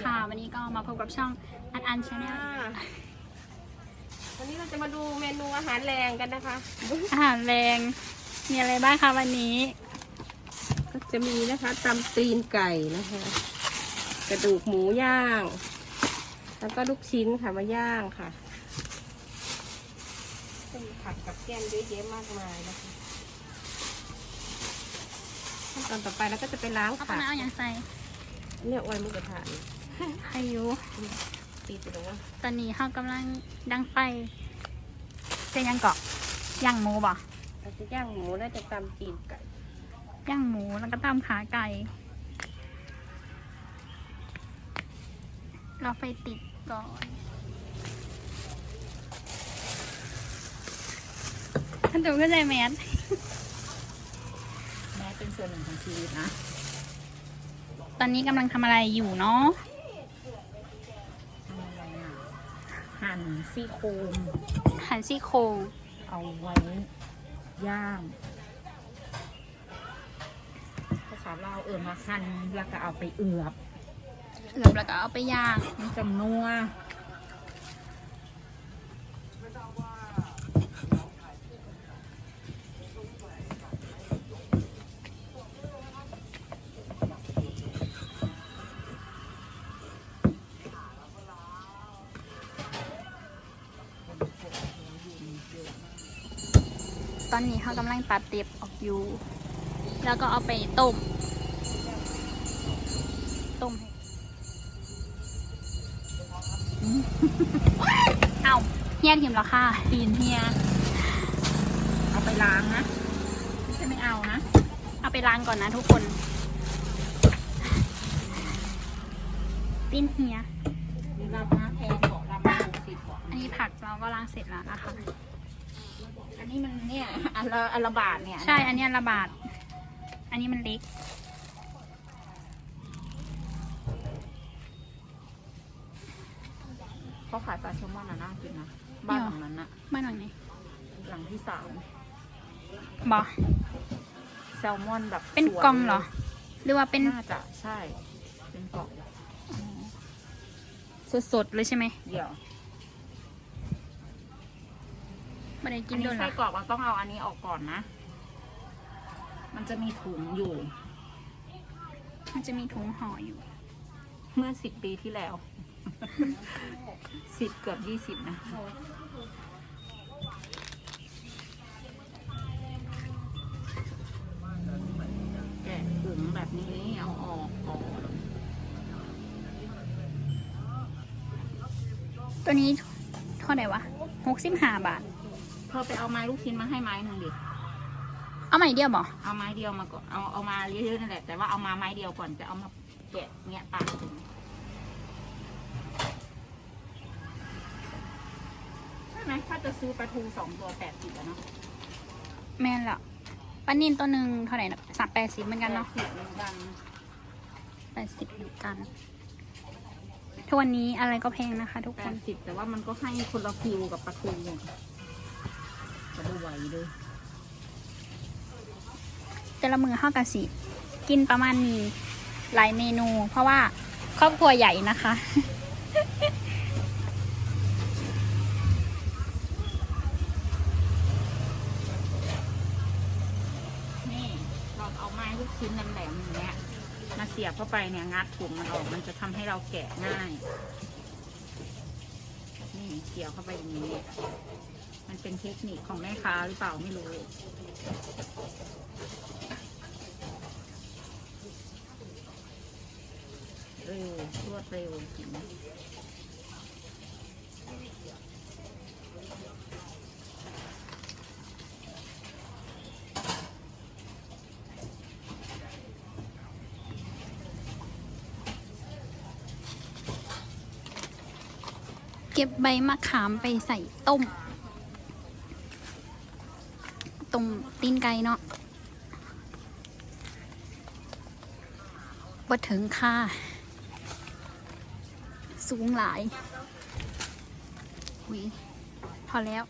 วัสดีค่ะ วันนี้ก็มาพบกับช่องอันอันชาแนลวันนี้เราจะมาดูเมนูอาหารแรงกันนะคะ อาหารแรงมีอะไรบ้างคะวันนี้ ก็จะมีนะคะตำตีนไก่นะคะ กระดูกหมูย่าง แล้วก็ลูกชิ้นค่ะมาย่างค่ะจะมีผักกับแกล้มเยอะแยะมากมายนะคะขั้นตอนต่อไปเราก็จะไปล้างเอาตรผังกนั้นเอาอย่างใส่เนี่ยไว้มุกกระทะนี่ อายุตีไปตรงว่าตอนนี้เขากำลังดังไฟจะยังเกาะย่างหมูบ่เราจะย่างหมูน่าจะตำตีนไก่ย่างหมูแล้วก็ตำขาไก่เราไฟติดก่อนท่านจูเข้าใจแมสแม้เป็นส่วนหนึ่งของชีวิตนะ ตอนนี้กำลังทำอะไรอยู่เนาะ หั่นซี่โครงหั่นซี่โครงเอาไว้ย่างภาษาเราวเอื่นมาหั่นแล้วก็เอาไปเอือบเอือบแล้วก็เอาไปย่างมันจะนัว ตอนนี้เขากำลังตัดเต็บออกอยู่ แล้วก็เอาไปต้ม ต้มให้เอาเฮียทิมแล้วค่ะตีนเฮีย เอาไปล้างนะไม่ใช่ไม่เอานะ เอาไปล้างก่อนนะทุกคนปิ้นเฮียรับมาแพงกว่ารับมาหกสิบกว่าอันนี้ผักเราก็ล้างเสร็จแล้วนะคะอันนี้มัน เนี่ยอันละอันละบาทเนี่ยใช่ อันเนี้ยระบาดอันนี้มันเล็ก เขาขายปลาแซลมอนนะน่ากินนะบ้านหลังนั้นอะบ้านหลังไหนหลังที่สามบอแซลมอนแบบเป็นสวยกล่องเหรอ หรือว่าเป็นน่าจะใช่ เป็นกล่องสดๆเลยใช่ไหม เดี๋ยว ไม่ได้กิอันนโดนี้นไส้ละกรอกเราต้องเอาอันนี้ออกก่อนนะ มันจะมีถุงอยู่ มันจะมีถุงห่ออยู่ เมื่อสิบปีที่แล้ว สิบเกือบยี่สิบนะ แกะถุงแบบนี้เอาออกก่อน ตัวนี้เท่าไหร่วะหกสิบห้าบาท เธอไปเอาไม้ลูกชิ้นมาให้ไม้หนึ่งดิ เอาใหม่เดียวบอเอาไม้เดียวมาก่อนเอาเอามาเยอะๆนั่นแหละ แต่ว่าเอามาไม้เดียวก่อนจะเอามาแกะเงี้ยปากถุงใช่ไหมถ้าจะซื้อปลาทูสองตัวแปดสิบอะเนาะแม่นละปลานินตัวหนึ่งเท่าไหร่นะสามแปดสิบเหมือนกันเนาะแปดสิบเหมือนกันแปดสิบเหมือนกัน ทุกวันนี้อะไรก็แพงนะคะ ทุกแปคนดสิบแต่ว่ามันก็ให้คนละคิวกับปลาทู อะจะดูไหวเลยแต่ละมือห้ากะสิ กินประมาณนี้หลายเมนู เพราะว่าครอบครัวใหญ่นะคะ นี่เราเอาไม้ลูกชิ้นแหลมๆอย่างเงี้ยมาเสียบเข้าไปเนี่ยงัดถุงมันออกมันจะทำให้เราแกะง่าย นี่เกี่ยวเข้าไปอย่างนี้ มันเป็นเทคนิคของแม่ค้าหรือเปล่าไม่รู้ เร็วรวดเร็วจริงเก็บใบมะขามไปใส่ต้ม ต้มตีนไก่เนาะบ่ถึงค่ะ สูงหลายหุยพอแล้ว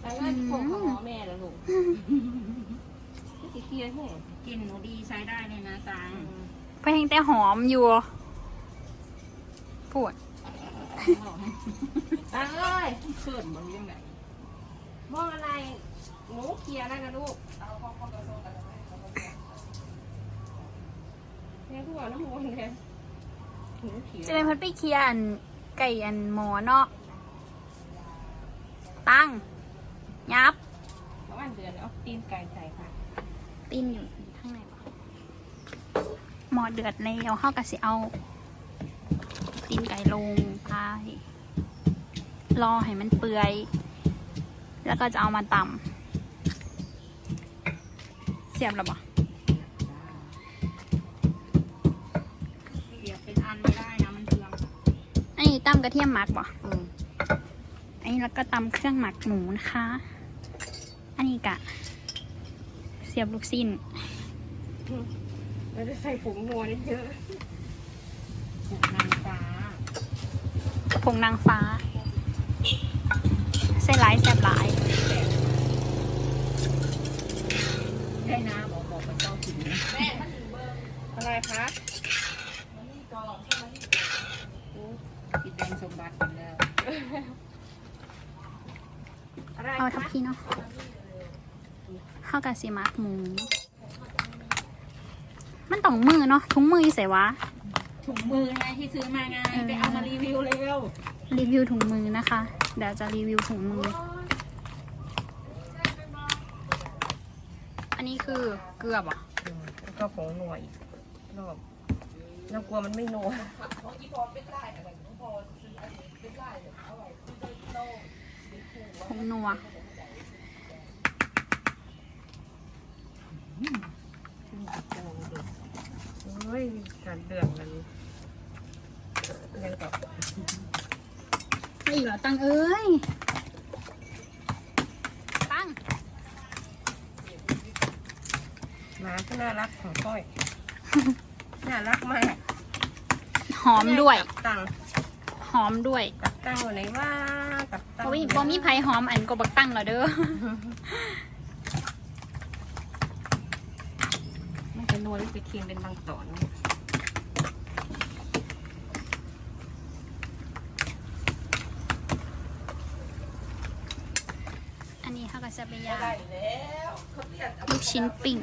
แล้วอ้ยผงของหมอแม่แล้วลูกที่เคี้ยวแม่กลินหนูดีใช้ได้เลยนะตังเพลงแต่หอมอยู่ ปวดตังเอ้ยเขินมันยังไงมองอะไร หนูเคลียร์ได้นะลูกเนี่ยทุกวันน้ำมันเลยหนูเคลียร์จะเป็นพัดไปเคลียร์อันไก่อันหมอเนาะ ตั้ง ยับ ประมาณเดือนเอาตีนไก่ใส่ค่ะ ตีนอยู่ข้างในวะหมอเดือดแล้วเข้ากับสิเอา ตีนไก่ลงไป รอให้มันเปื่อย แล้วก็จะเอามาตำเสียบแล้วบ่เสียบเป็นอันไม่ได้นะมันเปลืองอันนี้ตำกระเทียมหมักบ่อืมอันนี้แล้วก็ตำเครื่องหมักหมูนะคะ อันนี้กะ เสียบลูกสิ้น เราจะใส่ผงนัวนิดเยอะ ถูกนางฟ้า ผงนางฟ้าใส่หลายแสบหลายได้นะบอกบอกไปเจ้าถิ่นนะอะไรคะคิดแดงสมบัติกันแล้วอะไรเอาทับคะพี่เนาะเข้ากับสีมักหมูมันต้องมือเนาะถุงมืออยู่ใส่วะ ถุงมือไงที่ซื้อมาไงไปเอามารีวิวเร็วรีวิวถุงมือนะคะ เดี๋ยวจะรีวิวถุงมือ อันนี้คือเกลือบ่อืมแล้วก็ผงนัวอีกรอบเรากลัวมันไม่นัวผงนัว เฮ้ยการเดือดมันยังกับไม่อีกเหรอตังเอ้ย ตังหมาที่น่ารักของก้อย น่ารักมากหอมด้วย กับตังหอมด้วยกับตังอยู่ไหนว่ากับตังบ่มีบ่มีไผหอมอันก็บักตั้งเหรอเด้อ มันจะนัว หรือจะเคียงเป็นบางตอนอันนี้เขาก็จะไปย่างลูกชิ้นปิ้ง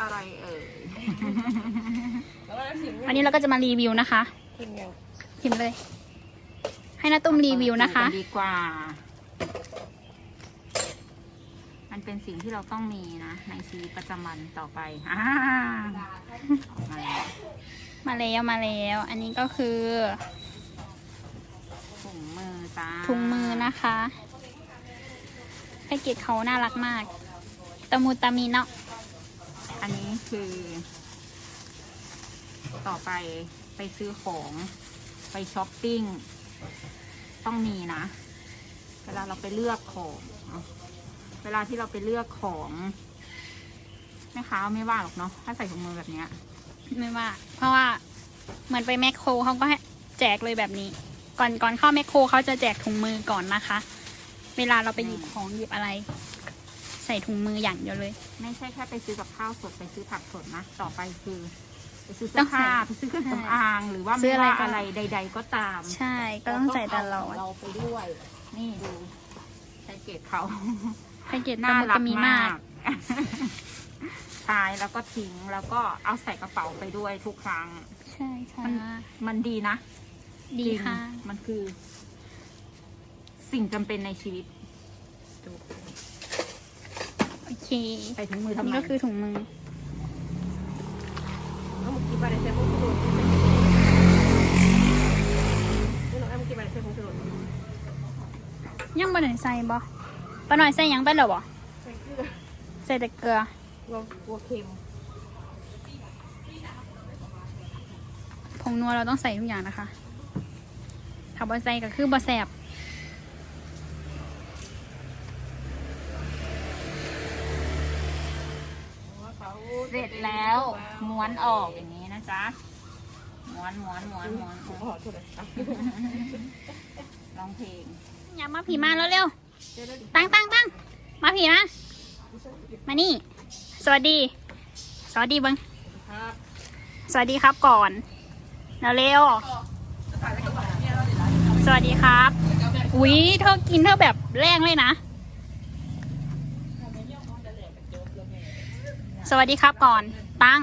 อะไรเอ่ยวันนี้เราก็จะมารีวิวนะคะกินยังพิมพ์เลย ให้นาตุ้มรีวิวนะคะ ดีกว่า มันเป็นสิ่งที่เราต้องมีนะ ในชีวิตประจำวันต่อไปอ่าออกมาแล้วมาแล้วมาแล้ว อันนี้ก็คือถุงมือจ้าถุงมือนะคะแพ็กเกจเขาน่ารักมากตะมูตามีเนาะอั นนี้คือ ต่อไปไปซื้อของไปช้อปปิ้ง ต้องมีนะ เวลาเราไปเลือกของ เวลาที่เราไปเลือกของแม่ค้าไม่ว่าหรอกเนาะถ้าใส่ถุงมือแบบเนี้ยไม่ว่า เพราะว่าเหมือนไปแมคโครเขาก็แจกเลยแบบนี้ ก่อนก่อนเข้าแมคโครเขาจะแจกถุงมือก่อนนะคะ เวลาเราไปหยิบของหยิบอะไร ใส่ถุงมืออย่างเดียวเลย ไม่ใช่แค่ไปซื้อกับข้าวสดไปซื้อผักสดนะต่อไปคือไปซื้อต้เสื้อองใส่ผ้าไปซื้อเครื่องสำอางหรือว่าซื้ไม่ออะไรว่าก็ อะไรใด ๆ ก็ตามใช่ก็ต้องใส่ตลอดเราไปด้วย นี่ดูแพ็กเกจเขา แพ็กเกจตะน่ามูรัตากมีมามากกใช่แล้วก็ทิ้งแล้วก็เอาใส่กระเป๋าไปด้วยทุกครั้ง ใช่ค่ะ มันมันดีนะดีจริงค่ะ มันคือ สิ่งจำเป็นในชีวิต โอเคใส่ถุงมืออัทำนไมนี้ก็คือถุงมือเอาเมื่อกี้ไปในเซฟผงชูรสนี่น้องแอมเมื่อกี้ไปในเซฟผงชูรสยังบ่ได้ใส่บ่ป้าหน่อยใส่หยังไปหรอบ่ใส่เกลือใส่แต่เกลือกลัวกลัวเค็มผงงนัวเราต้องใส่ทุกอย่างนะคะถ้าบะใส่ก็คือบะแสบ เสร็จแล้วม้วนออกอย่างนี้นะจ๊ะม้วนม้วนม้วนม้วนม้วนขอโทษนะคะร้องเพลงอย่ามาผีมาแล้วเร็วๆตั้งตั้งตั้งมาผีมามานี่ สวัสดี สวัสดีบังสวัสดีครับก่อนเร็วๆสวัสดีครับอุ๊ยเธอกินเธอแบบแรงเลยนะ สวัสดีครับก่อน ตั้ง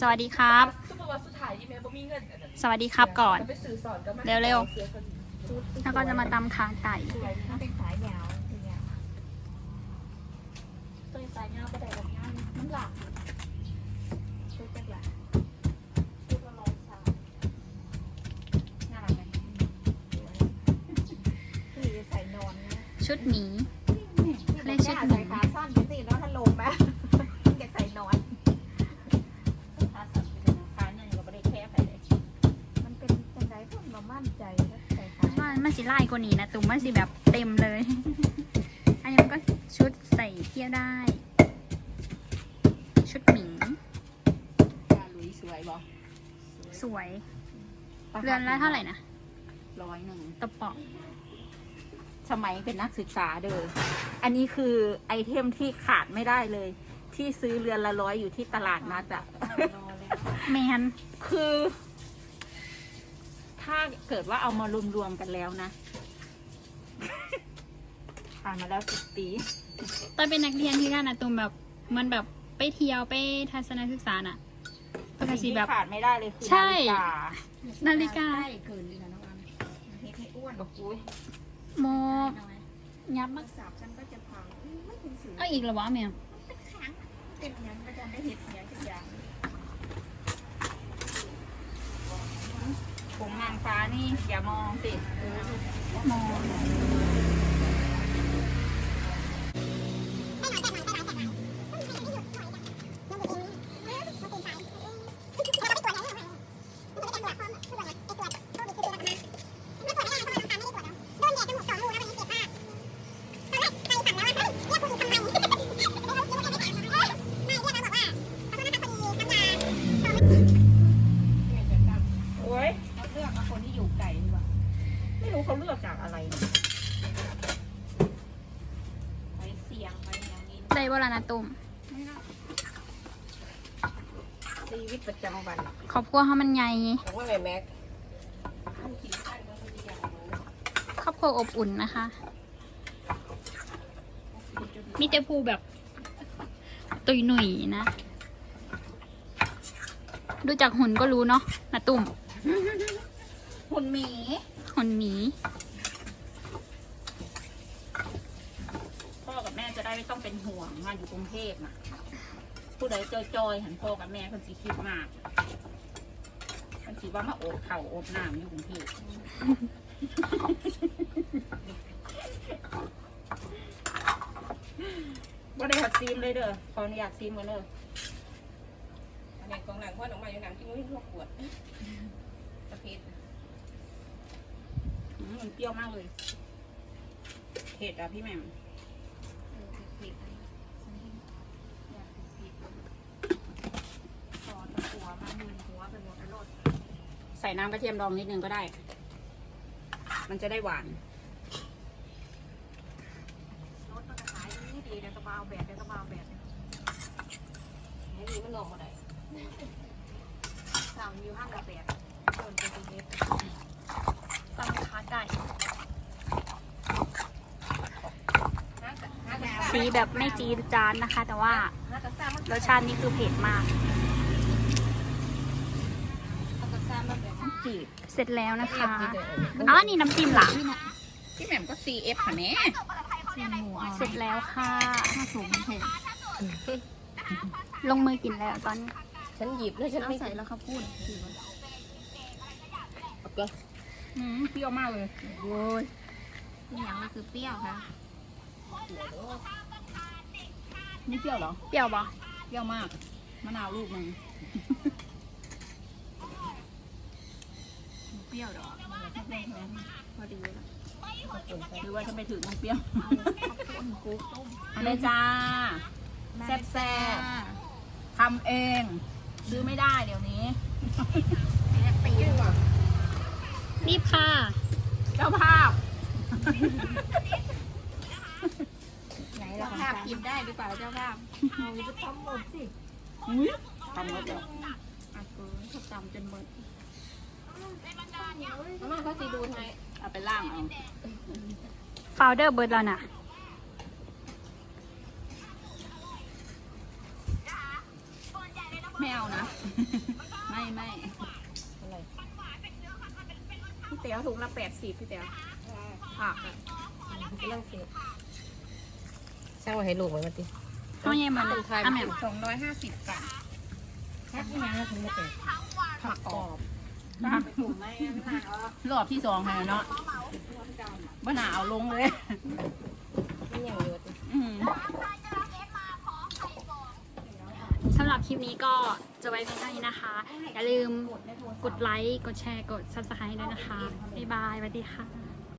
สวัสดีครับซุปเปอร์วันสุดท้ายที่แม่บ่มีเงินอันนั้นสวัสดีครับก่อนไปซื้อสอนก็มาเร็วสื้อเขาดีแล้วก็จะมาตำขาไก่เป็นสายยาวเป็นยาวตัวสายยาวก็ได้แบบยาวน้ำหลักชุดจักรหลักชุดละร้อยสามน่ารักไหมคือใส่นอนนะชุดหมีเล่นชุดหมีขาสั้นไปสิแล้วถ้าลงไหม สิไล่กว่านี้นะตุ้มมันสิแบบเต็มเลย อันนี้มันก็ชุดใส่เที่ยวได้ ชุดหมีตาลุยสวยบอกสวย เรือนละเท่าไหร่นะร้อยหนึ่งตะเปาะสมัยเป็นนักศึกษาเด้ออันนี้คือไอเทมที่ขาดไม่ได้เลย ที่ซื้อเรือนละร้อยอยู่ที่ตลาดนัดอะแมนคือ ถ้าเกิดว่าเอามารวมๆกันแล้วนะผ่านมาแล้วสิบปี ตอนเป็นนักเรียนที่นั่นนะตุ้มแบบมันแบบไปเที่ยวไปทัศนศึกษาน่ะปกติแบบขาดไม่ได้เลยคือใช่ นาฬิกานาฬิกาเกินเลยนะน้องอันเฮ็ดให้อ้วนบอกอุ้ยโมยับมาสาบฉันก็จะพังไม่ถึงสิเอาอีกเหรอวะแมวค้างเต็มยังก็จะได้เห็ดเนี้ยทุกอย่าง ผมนางฟ้านี่อย่ามองสิโมโวิตประจำวันครอบครัวเขามันใหญ่ของว่าแม่แม็กครอบครัวอบอุ่นนะคะ มีแต่ภูแบบ ตุยหนุ่ยนะ ดูจากหุ่นก็รู้เนาะนะตุ่ม หุ่นหมี หุ่นหมี พ่อกับแม่จะได้ไม่ต้องเป็นห่วงมาอยู่กรุงเทพน่ะ ผู้ใดจอยๆหันพ่อกับแม่คนสีคิดมากคนสีว่ามาโอบเข่าโอบน้ำอยู่กรุงเทพว่าได้หัดซีมเลยเด้อขออนุญาตซีมกันเด้ออันนี้กองหนังพ่อหนังมาอยู่หนังที่มุ้ยทั่วปวดตะเพ็ดอืมมันเปรี้ยวมากเลยเผ็ดอะพี่แหม่ ใส่น้ำกระเทียมดองนิดนึงก็ได้ มันจะได้หวานรถมันก็ขายดีดีเดี๋ยวก็มาเอาแบบเดี๋ยวก็มาเอาแบบไอ้นี่มันนอกมาได้สั่งอยู่ห้างกาแฟโดนเป็นเม็ดตำขาไก่สีแบบไม่จีดจานนะคะ แต่ว่ารสชาตินี่คือเผ็ดมาก จีบเสร็จแล้วนะคะอ๋อนี่น้ำจิ้มหลังพี่แหม่มก็ CF ค่ะแม่เสร็จแล้วค่ะถ้าสูงเผ็ดลงมือกินแล้วตอนนี้ฉันหยิบแล้วฉันไม่ใส่แล้วเขาพูดเอาเกลืออืมเปรี้ยวมากเลยโอ้ยที่อย่างก็คือเปรี้ยวค่ะนี่เปรี้ยวเหรอ เปรี้ยวปะเปรี้ยวมาก มะนาวลูกหนึ่ง ป รี้ยวหรอกพอดีแล้วหรือว่าจะไปถึงมันเปรี้ยวอันนี้จ้าแซ่บแซ่บๆทำเองซื้อไม่ได้เดี๋ยวนี้รีบค่ะ เจ้าภาพไหนเราภาพกินได้หรือเปล่าเจ้าภาพเอาไปทำหมดสิอุ้ยทำหมดแล้วอะเกินเขาจำจนหมด อาม่าเขาจะดูไงเอาไปล่างเอาโฟลเดอร์เบิร์ดแล้วนะไม่เอานะ ไม่ไม่พี่เต๋อถุงละแปดสิบพี่เต๋อผักอะนั่งเสียช่างไว้ให้ลูกไว้มาติเอาไงมันอะแม่สองร้อยห้าสิบค่ะแค่ที่ยังแล้วถึงมาแปดผักกรอบถุงไม่หนาว รอบที่สองค่ะเนาะบ้าหนาเอาลงเลยสำหรับคลิปนี้ก็จะไว้เพียงเท่านี้นะคะ อย่าลืมกดไลค์ กดแชร์ กด subscribe ด้วยนะคะ บ๊ายบายสวัสดีค่ะ